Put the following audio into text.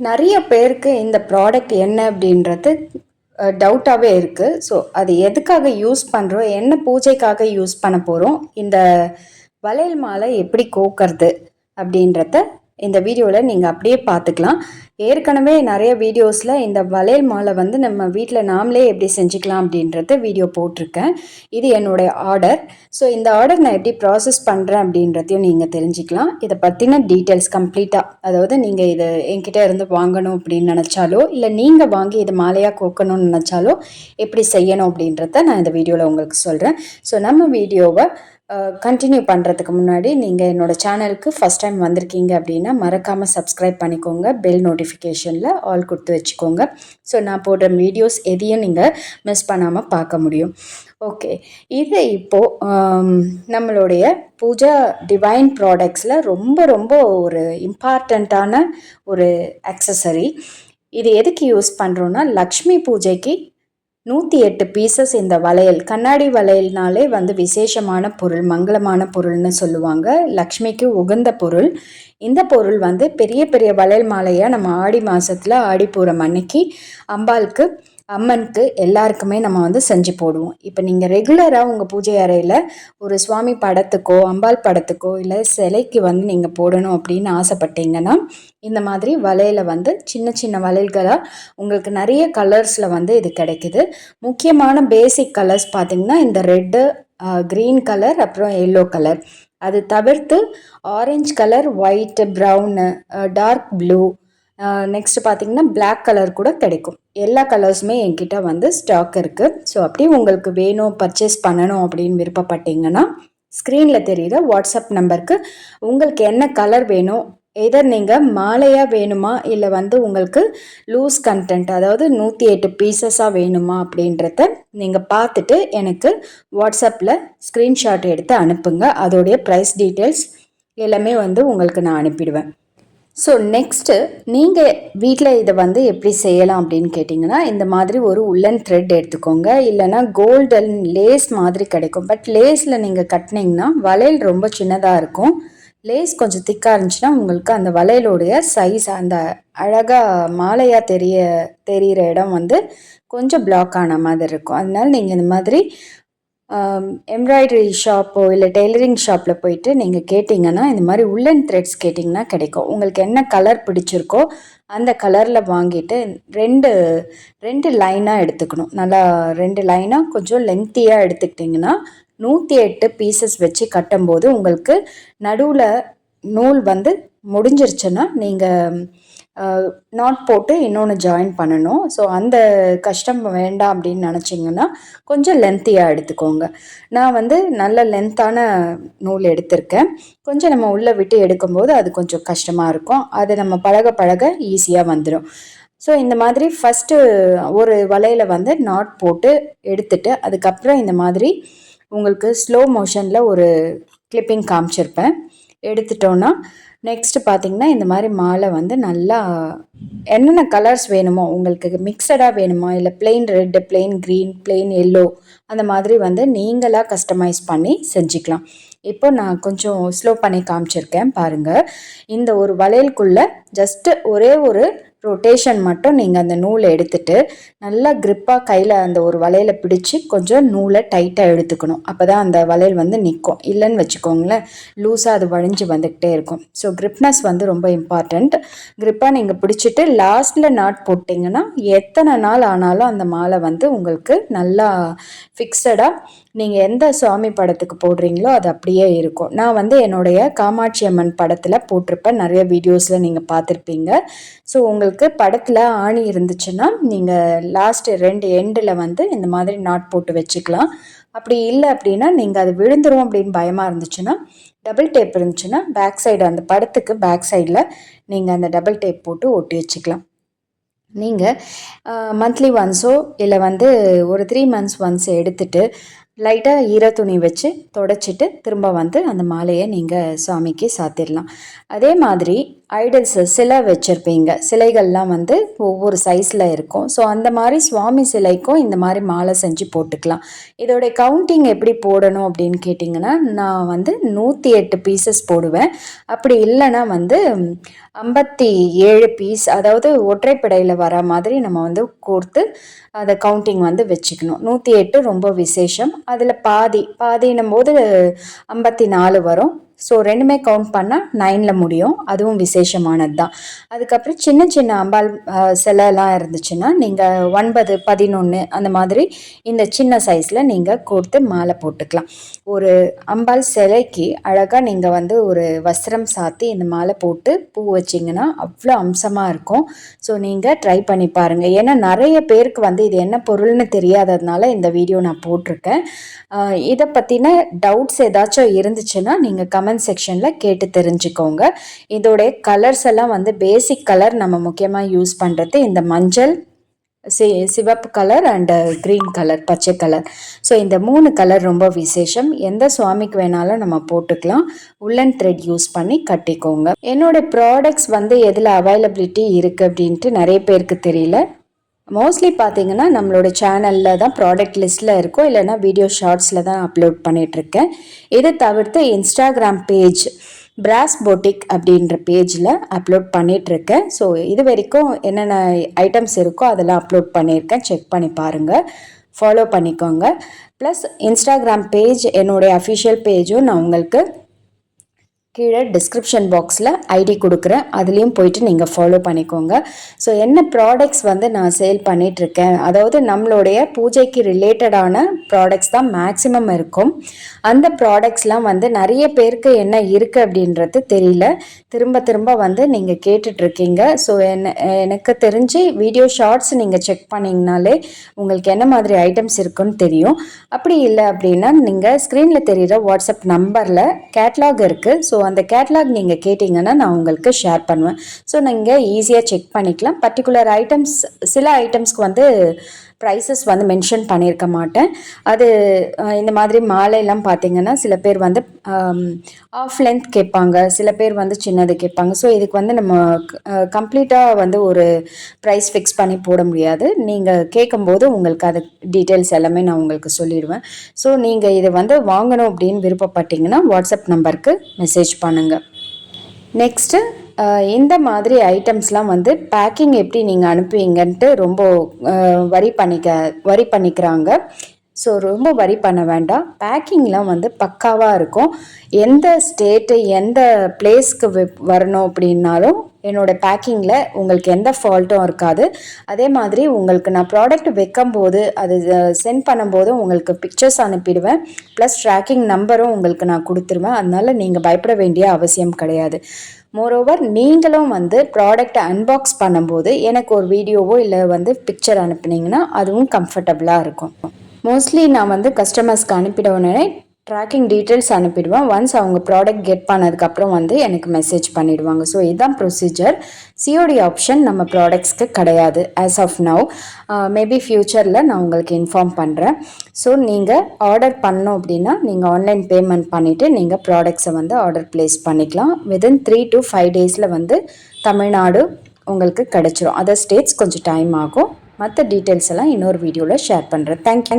நிறைய பேருக்கு இந்த ப்ராடக்ட் என்ன அப்படின்றது டவுட்டாகவே இருக்குது ஸோ அது எதுக்காக யூஸ் பண்ணுறோம் என்ன பூஜைக்காக யூஸ் பண்ண போகிறோம் இந்த வளையல் மாலை எப்படி கோக்கிறது அப்படின்றத இந்த வீடியோவில் நீங்கள் அப்படியே பார்த்துக்கலாம். ஏற்கனவே நிறைய வீடியோஸில் இந்த வளையல் மாலை வந்து நம்ம வீட்டில் நாமளே எப்படி செஞ்சுக்கலாம் அப்படின்றத வீடியோ போட்டிருக்கேன். இது என்னுடைய ஆர்டர் ஸோ இந்த ஆர்டர் நான் எப்படி ப்ராசஸ் பண்ணுறேன் அப்படின்றதையும் நீங்கள் தெரிஞ்சுக்கலாம். இதை பற்றின டீட்டெயில்ஸ் கம்ப்ளீட்டாக அதாவது நீங்கள் இதை என்கிட்ட இருந்து வாங்கணும் அப்படின்னு நினச்சாலோ இல்லை நீங்கள் வாங்கி இது மாலையாக கோக்கணும்னு நினச்சாலோ எப்படி செய்யணும் அப்படின்றத நான் இந்த வீடியோவில் உங்களுக்கு சொல்கிறேன் ஸோ நம்ம வீடியோவை கண்டினியூ பண்ணுறதுக்கு முன்னாடி நீங்கள் என்னோடய சேனலுக்கு ஃபஸ்ட் டைம் வந்திருக்கீங்க அப்படின்னா மறக்காமல் சப்ஸ்கிரைப் பண்ணிக்கோங்க. பெல் நோட்டிஃபிகேஷனில் ஆல் கொடுத்து வச்சுக்கோங்க. ஸோ நான் போடுற வீடியோஸ் எதையும் நீங்கள் மிஸ் பண்ணாமல் பார்க்க முடியும். ஓகே இது இப்போது நம்மளுடைய பூஜா டிவைன் ப்ராடக்ட்ஸில் ரொம்ப ரொம்ப ஒரு இம்பார்ட்டண்ட்டான ஒரு அக்சசரி இது எதுக்கு யூஸ் பண்ணுறோன்னா லக்ஷ்மி பூஜைக்கு நூற்றி எட்டு பீசஸ் இந்த வளையல். கண்ணாடி வளையல்னாலே வந்து விசேஷமான பொருள் மங்களமான பொருள்னு சொல்லுவாங்க. லக்ஷ்மிக்கு உகந்த பொருள். இந்த பொருள் வந்து பெரிய பெரிய வளையல் மாலையாக நம்ம ஆடி மாதத்தில் ஆடிப்பூரம் அன்னைக்கு அம்பாளுக்கு அம்மனுக்கு எல்லாருக்குமே நம்ம வந்து செஞ்சு போடுவோம். இப்போ நீங்கள் ரெகுலராக உங்கள் பூஜை அறையில் ஒரு சுவாமி படத்துக்கோ அம்பாள் படத்துக்கோ இல்லை சிலைக்கு வந்து நீங்கள் போடணும் அப்படின்னு ஆசைப்பட்டீங்கன்னா இந்த மாதிரி வலையில் வந்து சின்ன சின்ன வளையல்களாக உங்களுக்கு நிறைய கலர்ஸில் வந்து இது கிடைக்குது. முக்கியமான பேசிக் கலர்ஸ் பார்த்திங்கன்னா இந்த ரெட்டு க்ரீன் கலர் அப்புறம் எல்லோ கலர் அது தவிர்த்து orange colour white brown dark blue next பார்த்தீங்கன்னா பிளாக் கலர் கூட கிடைக்கும். எல்லா கலர்ஸுமே என்கிட்ட வந்து ஸ்டாக் இருக்குது ஸோ அப்படி உங்களுக்கு வேணும் பர்ச்சேஸ் பண்ணணும் அப்படின்னு விருப்பப்பட்டீங்கன்னா ஸ்க்ரீனில் தெரிகிற வாட்ஸ்அப் நம்பருக்கு உங்களுக்கு என்ன கலர் வேணும் எதர் நீங்கள் மாலையாக வேணுமா இல்லை வந்து உங்களுக்கு லூஸ் கண்டென்ட் அதாவது நூற்றி எட்டு பீசஸாக வேணுமா அப்படின்றத நீங்கள் பார்த்துட்டு எனக்கு வாட்ஸ்அப்பில் ஸ்க்ரீன்ஷாட் எடுத்து அனுப்புங்க. அதோடைய ப்ரைஸ் டீட்டெயில்ஸ் எல்லாமே வந்து உங்களுக்கு நான் அனுப்பிடுவேன். ஸோ நெக்ஸ்ட்டு நீங்கள் வீட்டில் இதை வந்து எப்படி செய்யலாம் அப்படின்னு கேட்டிங்கன்னா இந்த மாதிரி ஒரு உள்ளன் த்ரெட் எடுத்துக்கோங்க. இல்லைனா கோல்டன் லேஸ் மாதிரி கிடைக்கும். பட் லேஸில் நீங்கள் கட்டினீங்கன்னா வளையல் ரொம்ப சின்னதாக இருக்கும். லேஸ் கொஞ்சம் திக்காக இருந்துச்சுன்னா உங்களுக்கு அந்த வளையலுடைய சைஸ் அந்த அழகாக மாலையாக தெரிய தெரிகிற இடம் வந்து கொஞ்சம் பிளாக் ஆன மாதிரி இருக்கும். அதனால நீங்கள் இந்த மாதிரி எம்ப்ராய்டரி ஷாப்போ இல்லை டெய்லரிங் ஷாப்பில் போயிட்டு நீங்கள் கேட்டிங்கன்னா இந்த மாதிரி உள்ளன் த்ரெட்ஸ் கேட்டிங்கன்னா கிடைக்கும். உங்களுக்கு என்ன கலர் பிடிச்சிருக்கோ அந்த கலரில் வாங்கிட்டு ரெண்டு ரெண்டு லைனாக எடுத்துக்கணும். நல்லா ரெண்டு லைனாக கொஞ்சம் லென்த்தியாக எடுத்துக்கிட்டிங்கன்னா நூற்றி எட்டு பீசஸ் வச்சு கட்டும்போது உங்களுக்கு நடுவில் நூல் வந்து முடிஞ்சிருச்சுன்னா நீங்கள் நாட் போட்டு இன்னொன்று ஜாயின் பண்ணணும். ஸோ அந்த கஷ்டம் வேண்டாம் அப்படின்னு நினச்சிங்கன்னா கொஞ்சம் லென்த்தியாக எடுத்துக்கோங்க. நான் வந்து நல்ல லென்த்தான நூல் எடுத்திருக்கேன். கொஞ்சம் நம்ம உள்ளே விட்டு எடுக்கும்போது அது கொஞ்சம் கஷ்டமாக இருக்கும். அது நம்ம பழக பழக ஈஸியாக வந்துடும் ஸோ இந்த மாதிரி ஃபஸ்ட்டு ஒரு வலையில் வந்து நாட் போட்டு எடுத்துட்டு அதுக்கப்புறம் இந்த மாதிரி உங்களுக்கு ஸ்லோ மோஷனில் ஒரு கிளிப்பிங் காமிச்சிருப்பேன். எடுத்துட்டோன்னா நெக்ஸ்ட்டு பார்த்தீங்கன்னா இந்த மாதிரி மாலை வந்து நல்லா என்னென்ன கலர்ஸ் வேணுமோ உங்களுக்கு மிக்சடாக வேணுமா இல்லை plain red plain green plain yellow அந்த மாதிரி வந்து நீங்களாக கஸ்டமைஸ் பண்ணி செஞ்சுக்கலாம். இப்போ நான் கொஞ்சம் ஸ்லோ பண்ணி காமிச்சிருக்கேன் பாருங்கள் இந்த ஒரு வளையலுக்குள்ளே ஜஸ்ட்டு ஒரே ஒரு ரொட்டேஷன் மட்டும் நீங்கள் அந்த நூலை எடுத்துட்டு நல்லா க்ரிப்பாக கையில் அந்த ஒரு வளையலை பிடிச்சி கொஞ்சம் நூலை டைட்டாக எடுத்துக்கணும். அப்போ தான் அந்த வளையல் வந்து நிற்கும். இல்லைன்னு வச்சுக்கோங்களேன் லூஸாக அது வழிஞ்சு வந்துக்கிட்டே இருக்கும். ஸோ க்ரிப்னஸ் வந்து ரொம்ப இம்பார்ட்டண்ட் க்ரிப்பாக நீங்கள் பிடிச்சிட்டு லாஸ்ட்டில் நாட் போட்டிங்கன்னா எத்தனை நாள் ஆனாலும் அந்த மாலை வந்து உங்களுக்கு நல்லா ஃபிக்ஸடாக நீங்கள் எந்த சுவாமி படத்துக்கு போடுறீங்களோ அது அப்படியே இருக்கும். நான் வந்து என்னுடைய காமாட்சி அம்மன் படத்தில் போட்டிருப்பேன். நிறைய வீடியோஸில் நீங்கள் பார்த்துருப்பீங்க. ஸோ உங்களுக்கு படத்தில் ஆணி இருந்துச்சுன்னா நீங்கள் லாஸ்ட்டு ரெண்டு எண்டில் வந்து இந்த மாதிரி நாட் போட்டு வச்சுக்கலாம். அப்படி இல்லை அப்படின்னா நீங்கள் அது விழுந்துரும் அப்படின்னு பயமாக இருந்துச்சுன்னா டபுள் டேப் இருந்துச்சுன்னா பேக் சைடு அந்த படத்துக்கு பேக் சைடில் நீங்கள் அந்த டபுள் டேப் போட்டு ஒட்டி வச்சுக்கலாம். நீங்கள் மந்த்லி ஒன்ஸோ இல்லை வந்து ஒரு த்ரீ மந்த்ஸ் ஒன்ஸ் எடுத்துகிட்டு லைட்டாக ஈர துணி வச்சு தொடச்சிட்டு திரும்ப வந்து அந்த மாலையை நீங்கள் சாமிக்கு சாத்திடலாம் அதே மாதிரி ஐடல்ஸ் சிலை வச்சுருப்பீங்க. சிலைகள்லாம் வந்து ஒவ்வொரு சைஸில் இருக்கும். ஸோ அந்த மாதிரி சுவாமி சிலைக்கும் இந்த மாதிரி மாலை செஞ்சு போட்டுக்கலாம். இதோடைய கவுண்டிங் எப்படி போடணும் அப்படின்னு கேட்டிங்கன்னா நான் வந்து நூற்றி எட்டு பீசஸ் போடுவேன். அப்படி இல்லைன்னா வந்து ஐம்பத்தி ஏழு பீஸ் அதாவது ஒற்றைப்படையில் வர மாதிரி நம்ம வந்து கோர்த்து அதை கவுண்டிங் வந்து வச்சுக்கணும். நூற்றி எட்டு ரொம்ப விசேஷம். அதில் பாதி பாதின்னும் போது ஐம்பத்தி நாலு வரும். ஸோ ரெண்டுமே கவுண்ட் பண்ணால் நைனில் முடியும். அதுவும் விசேஷமானது தான் அதுக்கப்புறம் சின்ன சின்ன அம்பாள் சிலைலாம் இருந்துச்சுன்னா நீங்கள் ஒன்பது பதினொன்று அந்த மாதிரி இந்த சின்ன சைஸில் நீங்கள் கொடுத்து மாலை போட்டுக்கலாம். ஒரு அம்பாள் சிலைக்கு அழகாக நீங்கள் வந்து ஒரு வஸ்திரம் சாத்தி இந்த மாலை போட்டு பூ வச்சிங்கன்னா அவ்வளோ அம்சமாக இருக்கும். ஸோ நீங்கள் ட்ரை பண்ணி பாருங்கள் ஏன்னா நிறைய பேருக்கு வந்து இது என்ன பொருள்னு தெரியாததுனால இந்த வீடியோ நான் போட்டிருக்கேன். இதை பற்றின டவுட்ஸ் ஏதாச்சும் இருந்துச்சுன்னா நீங்கள் கமெண்ட் செக்ஷனில் கேட்டு தெரிஞ்சுக்கோங்க. இதோடைய கலர்ஸ் எல்லாம் வந்து பேசிக் கலர் நம்ம முக்கியமாக யூஸ் பண்ணுறது இந்த மஞ்சள் சி சிவப்பு கலர் அண்டு க்ரீன் கலர் பச்சை கலர் ஸோ இந்த மூணு கலர் ரொம்ப விசேஷம். எந்த சுவாமிக்கு வேணாலும் நம்ம போட்டுக்கலாம். உள்ளன் த்ரெட் யூஸ் பண்ணி கட்டிக்கோங்க. என்னோடய ப்ராடக்ட்ஸ் வந்து எதில் அவைலபிலிட்டி இருக்குது அப்படின்ட்டு நிறைய பேருக்கு தெரியல. மோஸ்ட்லி பார்த்தீங்கன்னா நம்மளோட சேனலில் தான் ப்ராடக்ட் லிஸ்ட்டில் இருக்கும் இல்லைன்னா வீடியோ ஷார்ட்ஸில் தான் அப்லோட் பண்ணிகிட்ருக்கேன் இதை தவிர்த்து இன்ஸ்டாகிராம் பேஜ் பிராஸ் போட்டிக் அப்படின்ற பேஜில் அப்லோட் பண்ணிகிட்ருக்கேன் ஸோ இது வரைக்கும் என்னென்ன ஐட்டம்ஸ் இருக்கோ அதெல்லாம் அப்லோட் பண்ணியிருக்கேன். செக் பண்ணி பாருங்கள் ஃபாலோ பண்ணிக்கோங்க. ப்ளஸ் இன்ஸ்டாகிராம் பேஜ் என்னுடைய அஃபிஷியல் பேஜும் நான் உங்களுக்கு கீழே டிஸ்கிரிப்ஷன் பாக்ஸில் ஐடி கொடுக்குறேன். அதுலேயும் போயிட்டு நீங்கள் ஃபாலோ பண்ணிக்கோங்க. ஸோ என்ன ப்ராடக்ட்ஸ் வந்து நான் சேல் பண்ணிகிட்ருக்கேன் அதாவது நம்மளுடைய பூஜைக்கு ரிலேட்டடான ப்ராடக்ட்ஸ் தான் மேக்ஸிமம் இருக்கும். அந்த ப்ராடக்ட்ஸ்லாம் வந்து நிறைய பேருக்கு என்ன இருக்குது அப்படின்றது தெரியல. திரும்ப திரும்ப வந்து நீங்கள் கேட்டுட்ருக்கீங்க ஸோ என்ன எனக்கு தெரிஞ்சு வீடியோ ஷார்ட்ஸ் நீங்கள் செக் பண்ணிங்கனாலே உங்களுக்கு என்ன மாதிரி ஐட்டம்ஸ் இருக்குன்னு தெரியும். அப்படி இல்லை அப்படின்னா நீங்கள் ஸ்க்ரீனில் தெரிகிற வாட்ஸ்அப் நம்பரில் கேட்லாக் இருக்குது ஸோ அந்த கேட்லாக் நீங்கள் கேட்டிங்கன்னா நான் உங்களுக்கு ஷேர் பண்ணுவேன். ஸோ நீங்கள் ஈஸியாக செக் பண்ணிக்கலாம். பர்டிகுலர் ஐட்டம்ஸ் சில ஐட்டம்ஸ்க்கு வந்து ப்ரைஸஸ் வந்து மென்ஷன் பண்ணியிருக்க மாட்டேன். அது இந்த மாதிரி மாலையெல்லாம் பார்த்தீங்கன்னா சில பேர் வந்து ஆஃப் லென்த் கேட்பாங்க. சில பேர் வந்து சின்னது கேட்பாங்க. ஸோ இதுக்கு வந்து நம்ம கம்ப்ளீட்டாக வந்து ஒரு ப்ரைஸ் ஃபிக்ஸ் பண்ணி போட முடியாது. நீங்கள் கேட்கும்போது உங்களுக்கு அது டீட்டெயில்ஸ் எல்லாமே நான் உங்களுக்கு சொல்லிடுவேன். ஸோ நீங்கள் இதை வந்து வாங்கணும் அப்படின்னு விருப்பப்பட்டீங்கன்னா வாட்ஸ்அப் நம்பருக்கு மெசேஜ் பண்ணுங்கள் நெக்ஸ்ட்டு இந்த மாதிரி ஐட்டம்ஸ்லாம் வந்து பேக்கிங் எப்படி நீங்கள் அனுப்புவீங்கன்ட்டு ரொம்ப வரி பண்ணிக்க வரி பண்ணிக்கிறாங்க. ஸோ ரொம்ப வரி பண்ண வேண்டாம். பேக்கிங்லாம் வந்து பக்காவாக இருக்கும். எந்த ஸ்டேட்டு எந்த பிளேஸ்க்கு வரணும் அப்படின்னாலும் என்னோடய பேக்கிங்கில் உங்களுக்கு எந்த ஃபால்ட்டும் இருக்காது. அதே மாதிரி உங்களுக்கு நான் ப்ராடக்ட் வைக்கும்போது அது சென்ட் பண்ணும்போது உங்களுக்கு பிக்சர்ஸ் அனுப்பிடுவேன். ப்ளஸ் ட்ராக்கிங் நம்பரும் உங்களுக்கு நான் கொடுத்துருவேன். அதனால் நீங்கள் பயப்பட வேண்டிய அவசியம் கிடையாது. மோரோவர் நீங்களும் வந்து ப்ராடக்டை அன்பாக்ஸ் பண்ணும்போது எனக்கு ஒரு வீடியோவோ இல்லை வந்து பிக்சர் அனுப்புனீங்கன்னா அதுவும் கம்ஃபர்டபுளாக இருக்கும். மோஸ்ட்லி நான் வந்து கஸ்டமர்ஸ்க்கு அனுப்பிட உடனே ட்ராக்கிங் டீட்டெயில்ஸ் அனுப்பிடுவேன். ஒன்ஸ் அவங்க ப்ராடக்ட் கெட் பண்ணதுக்கப்புறம் வந்து எனக்கு மெசேஜ் பண்ணிடுவாங்க. ஸோ இதுதான் ப்ரொசீஜர் சிஓடி ஆப்ஷன் நம்ம ப்ராடக்ட்ஸ்க்கு கிடையாது ஆஸ் ஆஃப் நவ் மேபி ஃப்யூச்சரில் நான் உங்களுக்கு இன்ஃபார்ம் பண்ணுறேன் ஸோ நீங்கள் ஆர்டர் பண்ணோம் அப்படின்னா நீங்கள் ஆன்லைன் பேமெண்ட் பண்ணிவிட்டு நீங்கள் ப்ராடக்ட்ஸை வந்து ஆர்டர் ப்ளேஸ் பண்ணிக்கலாம். வித்தின் த்ரீ டு ஃபைவ் டேஸில் வந்து தமிழ்நாடு உங்களுக்கு கிடச்சிரும். அதர் ஸ்டேட்ஸ் கொஞ்சம் டைம் ஆகும். மற்ற டீட்டெயில்ஸ் எல்லாம் இன்னொரு வீடியோவில் ஷேர் பண்ணுறேன் தேங்க்யூ